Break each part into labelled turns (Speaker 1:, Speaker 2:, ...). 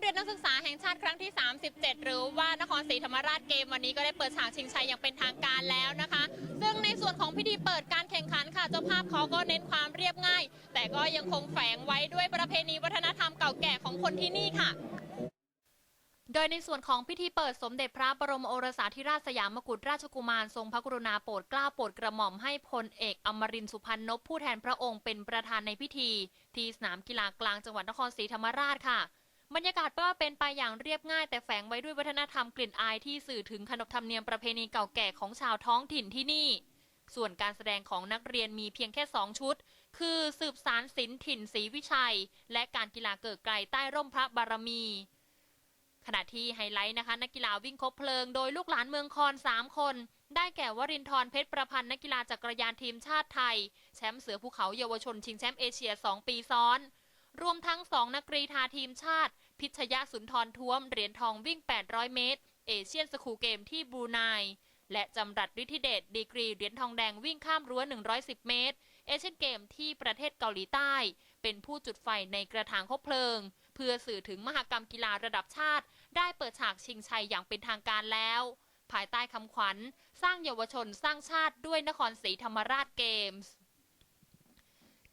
Speaker 1: เรียนนักศึกษาแห่งชาติครั้งที่ 37 หรือว่านครศรีธรรมราชเกมวันนี้ก็ได้เปิดฉากชิงชัยอย่างเป็นทางการแล้วนะคะ ซึ่งในส่วนของพิธีเปิดการแข่งขันค่ะเจ้าภาพเขาก็เน้นความเรียบง่าย แต่ก็ยังคงแฝงไว้ด้วยประเพณีวัฒนธรรมเก่าแก่ของคนที่นี่ค่ะโดยในส่วนของพิธีเปิดสมเด็จพระบรมโอรสาธิราชสยามกุฎราชกุมารทรงพระกรุณาโปรดเกล้าโปรดกระหม่อมให้พลเอกอมรินสุพรรณนพผู้แทนพระองค์เป็นประธานในพิธี ที่สนามกีฬากลางจังหวัดนครศรีธรรมราชค่ะ บรรยากาศก็เป็นไปอย่างเรียบง่าย แต่แฝงไว้ด้วยวัฒนธรรมกลิ่นอายที่สื่อถึงขนบธรรมเนียมประเพณีเก่าแก่ของชาวท้องถิ่นที่นี่ ส่วนการแสดงของนักเรียนมีเพียงแค่ 2 ชุด คือสืบสารศิลป์ถิ่นศรีวิชัย และการกีฬาเกิดไกลใต้ร่มพระบารมีขณะที่ไฮไลท์นะคะนักกีฬาวิ่งคบเพลิงโดยลูกหลานเมืองคอน 3 คน ได้แก่วรินทร์เพชรประพันธ์นักกีฬาจักรยานทีมชาติไทย แชมป์เสือภูเขาเยาวชนชิงแชมป์เอเชีย 2 ปีซ้อน รวมทั้ง2นักกรีธาทีมชาติ พิชยะสุนทรท้วมเหรียญทองวิ่ง 800 เมตร เอเชียนสคูเกมที่บรูไนและจำรัดฤทธิเดชดีกรีเหรียญทองแดงวิ่งข้ามรั้ว 110 เมตร เอเชียนเกมที่ประเทศเกาหลีใต้ เป็นผู้จุดไฟในกระถางคบเพลิง เพื่อสื่อถึงมหกรรมกีฬาระดับชาติ ได้เปิดฉากชิงชัยอย่างเป็นทางการแล้ว ภายใต้คำขวัญ สร้างเยาวชนสร้างชาติด้วยนครศรีธรรมราชเกมส์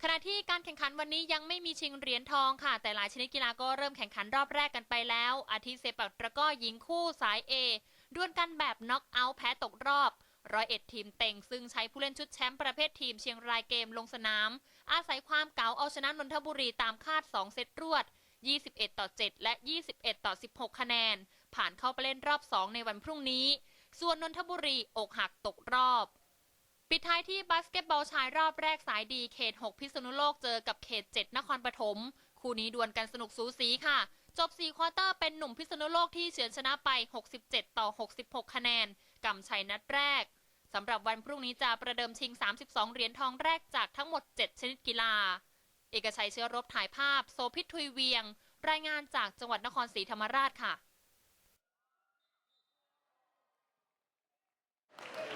Speaker 1: ขณะที่การแข่งขันวันนี้ยังไม่มีชิงเหรียญทองค่ะ แต่หลายชนิดกีฬาก็เริ่มแข่งขันรอบแรกกันไปแล้ว อาทิเซปักตะก้อหญิงคู่สาย A ดวลกันแบบน็อกเอาท์แพ้ตกรอบร้อยเอ็ดทีมเต็ง ซึ่งใช้ผู้เล่นชุดแชมป์ประเภททีมเชียงรายเกมลงสนาม อาศัยความเก๋าเอาชนะนนทบุรีตามคาด 2 เซตรวด 21 ต่อ 7 และ 21 ต่อ 16 คะแนน ผ่านเข้าไปเล่นรอบ 2 ในวันพรุ่งนี้ ส่วนนนทบุรีอกหักตกรอบ ปิดท้ายที่บาสเกตบอลชายรอบแรกสายดีเขต 6 พิษณุโลกเจอกับเขต 7 นครปฐมคู่นี้ดวลกันสนุกสูสีค่ะ จบ 4 ควอเตอร์เป็นหนุ่มพิษณุโลกที่เฉือนชนะไป 67 ต่อ 66 คะแนนกำชัยนัดแรกสำหรับวันพรุ่งนี้จะประเดิมชิง 32 เหรียญทองแรกจากทั้งหมด 7 ชนิดกีฬา เอกชัยเชื้อรบถ่ายภาพ โซพิทุยเวียง รายงานจากจังหวัดนครศรีธรรมราชค่ะ